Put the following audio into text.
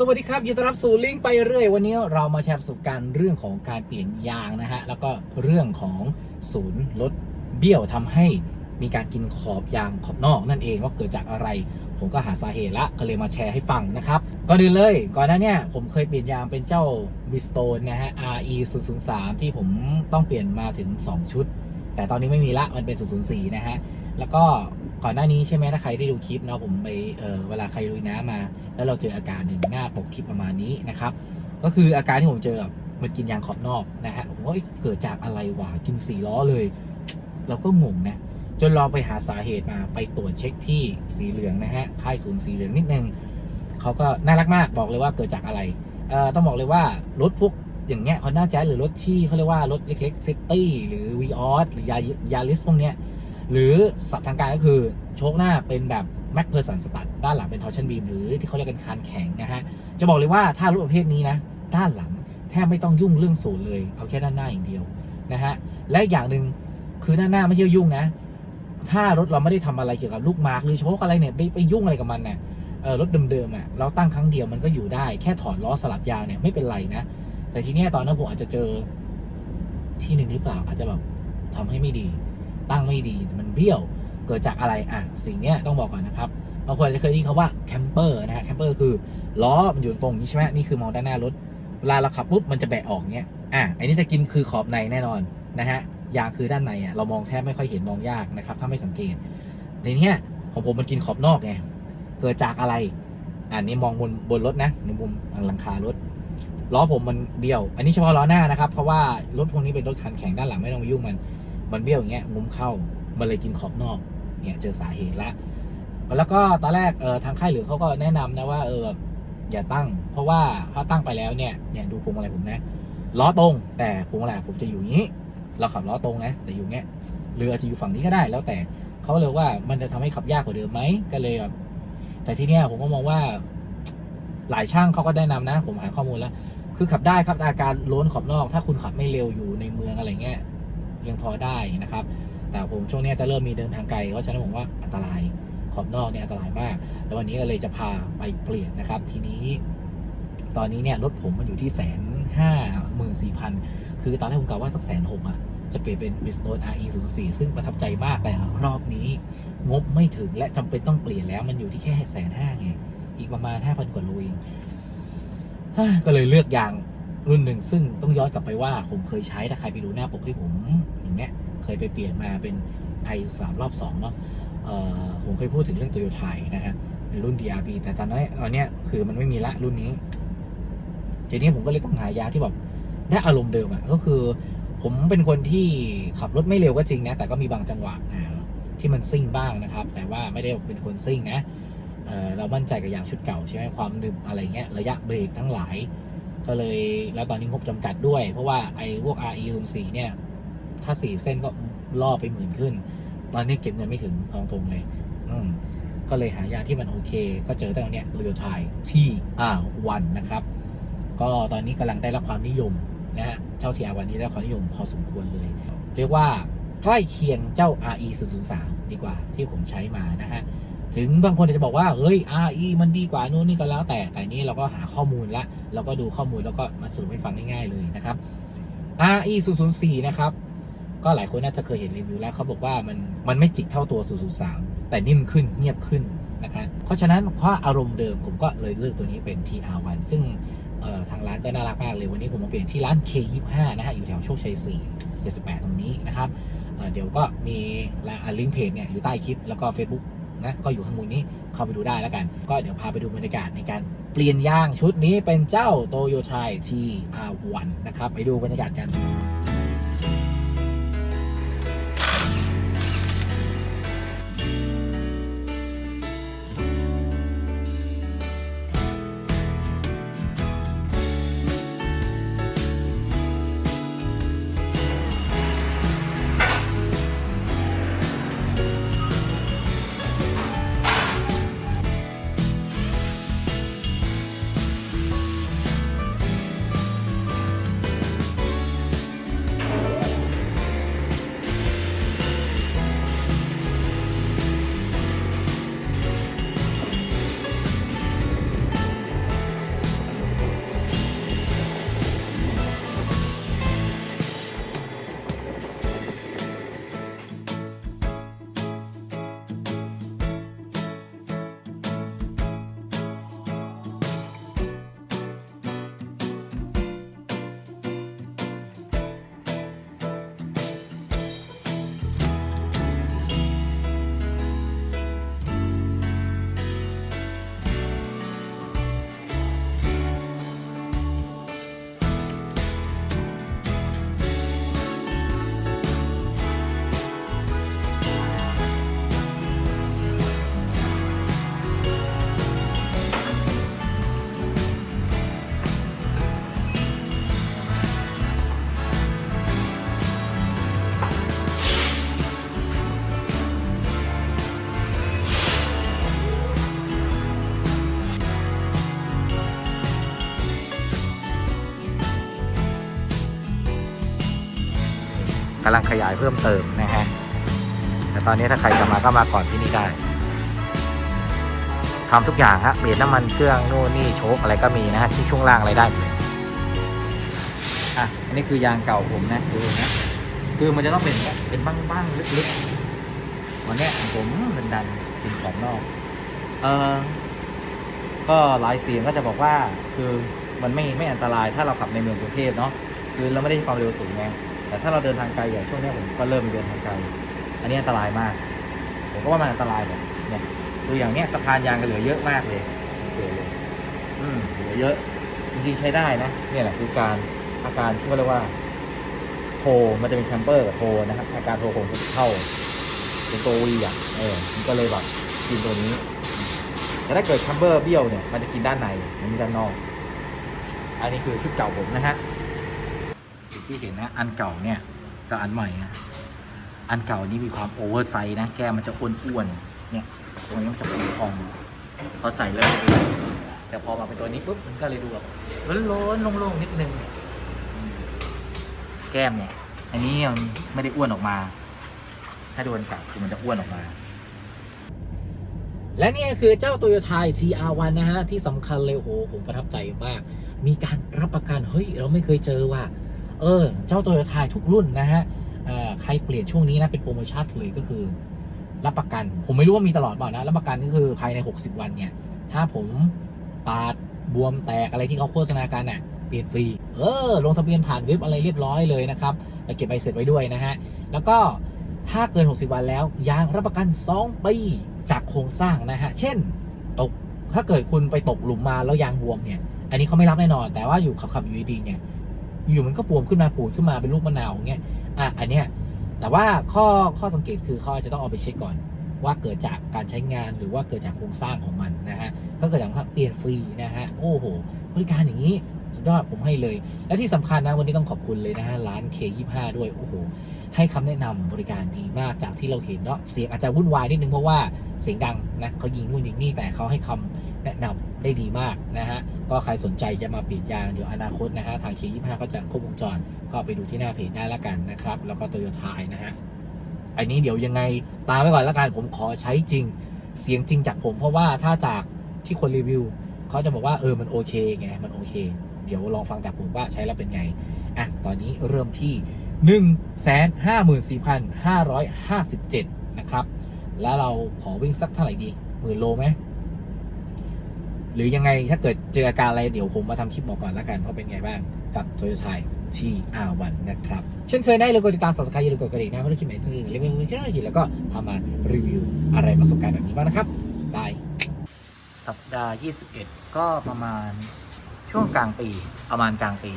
สวัสดีครับยินดีต้อนรับสู่ลิงก์ไปเรื่อย วันนี้เรามาแชร์ประสบการณ์เรื่องของการเปลี่ยนยางนะฮะ แล้วก็เรื่องของศูนย์รถเบี้ยวทำให้มีการกินขอบยางขอบนอกนั่นเองว่าเกิดจากอะไร ผมก็หาสาเหตุละก็เลยมาแชร์ให้ฟังนะครับก่อนอื่นเลย ก่อนหน้าเนี้ผมเคยเปลี่ยนยางเป็นเจ้า Bridgestone นะฮะ RE 0 0 3ที่ผมต้องเปลี่ยนมาถึง 2 ชุด แต่ตอนนี้ไม่มีละมันเป็น 004 นะฮะแล้วก็ ก่อนหน้านี้ใช่ไหมถ้าใครได้ดูคลิปเนาะผมไปเออเวลาใครลุยน้ำมา แล้วเราเจออาการหนึ่งหน้าปกคลิปประมาณนี้นะครับ ก็คืออาการที่ผมเจอมันกินยางขอบนอกนะฮะผมว่าเอ๊ะเกิดจากอะไรวะกินสี่ล้อเลย เราก็งงนะจนลองไปหาสาเหตุมาไปตรวจเช็คที่สีเหลืองนะฮะค่ายศูนย์สีเหลืองนิดนึงเขาก็น่ารักมากบอกเลยว่าเกิดจากอะไรเอ่อต้องบอกเลยว่ารถพวกอย่างเงี้ยคอนด้าแจ๊หรือรถที่เขาเรียกว่ารถเล็กๆเซตตี้หรือวีออสหรือยายาริสพวกเนี้ย หรือสับทางการก็คือโชคหน้าเป็นแบบแม็กเพอร์สันสตัดด้านหลังเป็นทอร์ชันบีมหรือที่เขาเรียกกันคานแข็งนะฮะ จะบอกเลยว่าถ้ารถประเภทนี้นะ ด้านหลังแทบไม่ต้องยุ่งเรื่องศูนย์เลย เอาแค่ด้านหน้าอย่างเดียวนะฮะ และอย่างหนึ่งคือด้านหน้าไม่ใช่ยุ่งนะ ถ้ารถเราไม่ได้ทำอะไรเกี่ยวกับลูกมาร์กหรือโชคอะไรเนี่ยไปไปยุ่งอะไรกับมันเนี่ยรถเดิมๆอะเราตั้งครั้งเดียวมันก็อยู่ได้แค่ถอดล้อสลับยางเนี่ยไม่เป็นไรนะ แต่ทีเนี้ยตอนนั้นผมอาจจะเจอที่หนึ่งหรือเปล่าอาจจะแบบทำให้ไม่ดี ตั้งไม่ดี เบี้ยว เกิดจากอะไรอะสิ่งนี้ต้องบอกก่อนนะครับบางคนจะเคยได้ยินคำว่าแคมเปอร์นะฮะแคมเปอร์คือล้อมันอยู่ตรงนี้ใช่ไหมนี่คือมองด้านหน้ารถเวลาเราขับปุ๊บมันจะแบะออกเนี้ยอะอันนี้จะกินคือขอบในแน่นอนนะฮะยางคือด้านในอะเรามองแทบไม่ค่อยเห็นมองยากนะครับถ้าไม่สังเกตทีนี้ของผมมันกินขอบนอกไงเกิดจากอะไรอันนี้มองบนบนรถนะในมุมหลังคารถล้อผมมันเบี้ยว อันนี้เฉพาะล้อหน้านะครับ เพราะว่ารถพวกนี้เป็นรถคันแข็งด้านหลังไม่ต้องไปยุ่งมัน มันเบี้ยวอย่างเงี้ยงุ้มเข้า มันเลยกินขอบนอกเนี่ยเจอสาเหตุละแล้วก็ตอนแรกเออทางค่ายหรือเขาก็แนะนำนะว่าเอออย่าตั้ง เพราะว่าถ้าตั้งไปแล้วเนี่ยเนี่ยดูพวงมาลัยผมนะล้อตรง แต่พวงมาลัยผมจะอยู่อย่างนี้ เราขับล้อตรงนะแต่อยู่เงี้ยหรืออาจจะอยู่ฝั่งนี้ก็ได้ แล้วแต่เขาเลยว่ามันจะทำให้ขับยากกว่าเดิมไหมก็เลยแบบแต่ที่เนี้ยผมก็มองว่าหลายช่างเขาก็แนะนำนะ ผมหาข้อมูลแล้ว คือขับได้ครับแต่อาการล้นขอบนอก ถ้าคุณขับไม่เร็วอยู่ในเมืองอะไรเงี้ยยังพอได้นะครับ แต่ผมช่วงนี้จะเริ่มมีเดินทางไกลเพราะฉะนั้นผมว่าอันตรายขอบนอกเนี่ยอันตรายมาก แล้ววันนี้ก็เลยจะพาไปเปลี่ยนนะครับ ทีนี้ ตอนนี้เนี่ยรถผมมันอยู่ที่แสนห้าหมื่นสี่พันคือตอนแรกผมกะว่าสักแสนหกอะจะเปลี่ยนเป็น b i s n o t RE 0 4ซึ่งประทับใจมากแต่รอบนี้ งบไม่ถึงและจำเป็นต้องเปลี่ยนแล้ว มันอยู่ที่แค่แสนห้าไง อีกประมาณห้าพันกว่าโลเองก็เลยเลือกยางรุ่นหนึ่ง ซึ่งต้องย้อนกลับไปว่าผมเคยใช้ถ้าใครไปดูหน้าปกที่ผมอย่างเงี้ย เคยไปเปลี่ยนมาเป็น i 3รอบ2เนาะผมเคยพูดถึงเรื่อง Toyota ไทยนะฮะเป็นรุ่น DRB แต่ตอนนี้ตอนเนี้ยคือมันไม่มีละรุ่นนี้ทีนี้ผมก็เลยต้องหายาที่แบบได้อารมณ์เดิมอะก็คือ ผมเป็นคนที่ขับรถไม่เร็วก็จริงนะ แต่ก็มีบางจังหวะที่มันซิ่งบ้างนะครับ แต่ว่าไม่ได้เป็นคนซิ่งนะเเรามั่นใจกับยางชุดเก่าใช่ไหมความดึมอะไรเงี้ยระยะเบรกทั้งหลาย ก็เลยแล้วตอนนี้งบจำกัดด้วย เพราะว่าไอ้พวก RE 0 4เนี่ย ถ้าสี่เส้นก็ล่อไปหมื่นขึ้น ตอนนี้เก็บเงินไม่ถึงกองตรงเลย อืมก็เลยหายาที่มันโอเค ก็เจอตั้งแต่เนี้ยเรียวไทยที่อ่าวันนะครับ ก็ตอนนี้กำลังได้รับความนิยมนะฮะเจ้าทีอาวันนี้ได้รับความนิยมพอสมควรเลย เรียกว่าใกล้เคียงเจ้า RE 0 0 3ดีกว่าที่ผมใช้มานะฮะ ถึงบางคนอาจจะบอกว่า เฮ้ย RE มันดีกว่านู่นนี่ก็แล้วแต่ แต่นี้เราก็หาข้อมูลละเราก็ดูข้อมูลแล้วก็มาสรุปให้ฟังง่ายๆเลยนะครับ RE 004นะครับ ก็หลายคนน่าจะเคยเห็นรีวิวแล้วเขาบอกว่ามันมันไม่จิกเท่าตัว 003 แต่นิ่มขึ้นเงียบขึ้นนะครับเพราะฉะนั้นเพราะอารมณ์เดิมผมก็เลยเลือกตัวนี้เป็น TR1 ซึ่งทางร้านก็น่ารักมากเลยวันนี้ผมมาเปลี่ยนที่ร้าน K25 นะฮะอยู่แถวโชคชัย 4 78 ตรงนี้นะครับเเดี๋ยวก็มีลิงก์เพจเนี่ยอยู่ใต้คลิปแล้วก็ Facebook นะก็อยู่ข้างบนนี้เข้าไปดูได้แล้วกัน ก็เดี๋ยวพาไปดูบรรยากาศในการเปลี่ยนยางชุดนี้เป็นเจ้าโตโยต้ TR1 นะครับไปดูบรรยากาศกัน กำลังขยายเพิ่มเติมนะฮะแต่ตอนนี้ถ้าใครจะมาก็มาก่อนที่นี่ได้ทำทุกอย่างฮะเปลี่ยนน้ำมันเครื่องนู่นนี่โชคอะไรก็มีนะฮะที่ช่วงล่างอะไรได้เลยอะอันนี้คือยางเก่าผมนะดูนะคือมันจะต้องเป็นเงี้ยเป็นบ้างๆลึกๆวันนี้ผมมันดันเป็นขอบนอกเออก็หลายเสียงก็จะบอกว่า คือมันไม่ไม่อันตรายถ้าเราขับในเมืองกรุงเทพเนาะคือเราไม่ได้ความเร็วสูงไง แต่ถ้าเราเดินทางไกลอย่างช่วงนี้ผมก็เริ่มเดินทางไกล อันนี้อันตรายมาก ผมก็ว่ามันอันตรายแบบเนี่ยคืออย่างเนี้ยสะพานยางก็เหลือเยอะมากเลยเหลือเลยอืมเหลือเยอะ จริงๆใช้ได้นะ เนี่ยแหละคือการอาการที่เขาเรียกว่าโทมันจะเป็นแคมเปอร์กับโทนะครับอาการโทรของเข้าเป็นตัววีอะเออมันก็เลยแบบกินตัวนี้แต่ถ้าเกิดแคมเบอร์เบี้ยวเนี่ย มันจะกินด้านในมันไม่ด้านนอก อันนี้คือชุดเก่าผมนะฮะ ที่เห็นนะอันเก่าเนี่ยกับอันใหม่นะอันเก่านี่มีความโอเวอร์ไซส์นะ แก้มันจะอ้วนๆเนี่ยตรงนี้มันจะเป็นพองพอใส่แล้วแต่พอมาเป็นตัวนี้ปุ๊บมันก็เลยดูแบบล้นๆโล่งๆนิดนึง แก้มเนี่ย อันนี้ยังไม่ได้อ้วนออกมา ถ้าโดนก่าคือมันจะอ้วนออกมา และนี่คือเจ้า Toyota TR1 นะฮะ ที่สำคัญเลยโอ้โหผมประทับใจมาก มีการรับประกัน เฮ้ย เราไม่เคยเจอว่า เออ เจ้า Toyota ทุกรุ่นนะฮะใครเปลี่ยนช่วงนี้นะเป็นโปรโมชั่นเลยก็คือ รับประกัน ผมไม่รู้ว่ามีตลอดเปล่านะ รับประกันก็คือภายใน 60 วันเนี่ย ถ้าผมปาดบวมแตกอะไรที่เขาโฆษณากันน่ะเปลี่ยนฟรี เออ ลงทะเบียนผ่านเว็บอะไรเรียบร้อยเลยนะครับแล้วเก็บใบเสร็จไว้ด้วยนะฮะ แล้วก็ถ้าเกิน 60 วันแล้วยางรับประกัน 2 ปีจากโครงสร้างนะฮะ เช่น ตก ถ้าเกิดคุณไปตกหลุมมาแล้วยางบวมเนี่ย อันนี้เขาไม่รับแน่นอน แต่ว่าอยู่ขับขับอยู่ดีเนี่ย อยู่มันก็ปวมขึ้นมาปูดขึ้นมาเป็นลูกมะนาวอย่างเงี้ยอะอันเนี้ยแต่ว่าข้อข้อสังเกตคือเขาอาจจะต้องเอาไปเช็คก่อน ว่าเกิดจากการใช้งานหรือว่าเกิดจากโครงสร้างของมันนะฮะถ้าเกิดอย่างว่าเปลี่ยนฟรีนะฮะโอ้โหบริการอย่างนี้สุดยอดผมให้เลย และที่สำคัญนะวันนี้ต้องขอบคุณเลยนะฮะร้าน K25 ด้วยโอ้โห ให้คำแนะนำบริการดีมากจากที่เราเห็นเนาะเสียงอาจจะวุ่นวายนิดนึงเพราะว่าเสียงดังนะเขายิงนู่นยิงนี่แต่เขาให้คำแนะนำได้ดีมากนะฮะก็ใครสนใจจะมาเปลี่ยนยางเดี๋ยวอนาคตนะฮะทาง K25 ก็จะครบวงจร ก็ไปดูที่หน้าเพจได้แล้วกันนะครับแล้วก็โตโยต้านะฮะอันนี้เดี๋ยวยังไงตามไว้ก่อนแล้วกันผมขอใช้จริง เสียงจริงจากผม เพราะว่าถ้าจากที่คนรีวิวเขาจะบอกว่าเออมันโอเคไงมันโอเค เดี๋ยวลองฟังจากผมว่าใช้แล้วเป็นไงอะตอนนี้เริ่มที่ 154,557 นะครับ แล้วเราขอวิ่งสักเท่าไหร่ดีหมื่นโลไหม หรือยังไงถ้าเกิดเจออาการอะไรเดี๋ยวผมมาทำคลิปบอกก่อนแล้วกันว่าเป็นไงบ้างกับ Toyota TR1 นนะครับ เช่นเคยได้เลยกดติดตามสับสกายอย่าลืมกดกระดิ่งนะเพราะถ้าคลิปไหนจะอื่นเรื่องไม่ได้ยินแล้วก็พามารีวิวอะไรประสบการณ์แบบนี้บ้างนะครับบายสัปดาห์ 21 ก็ประมาณช่วงกลางปีประมาณกลางปี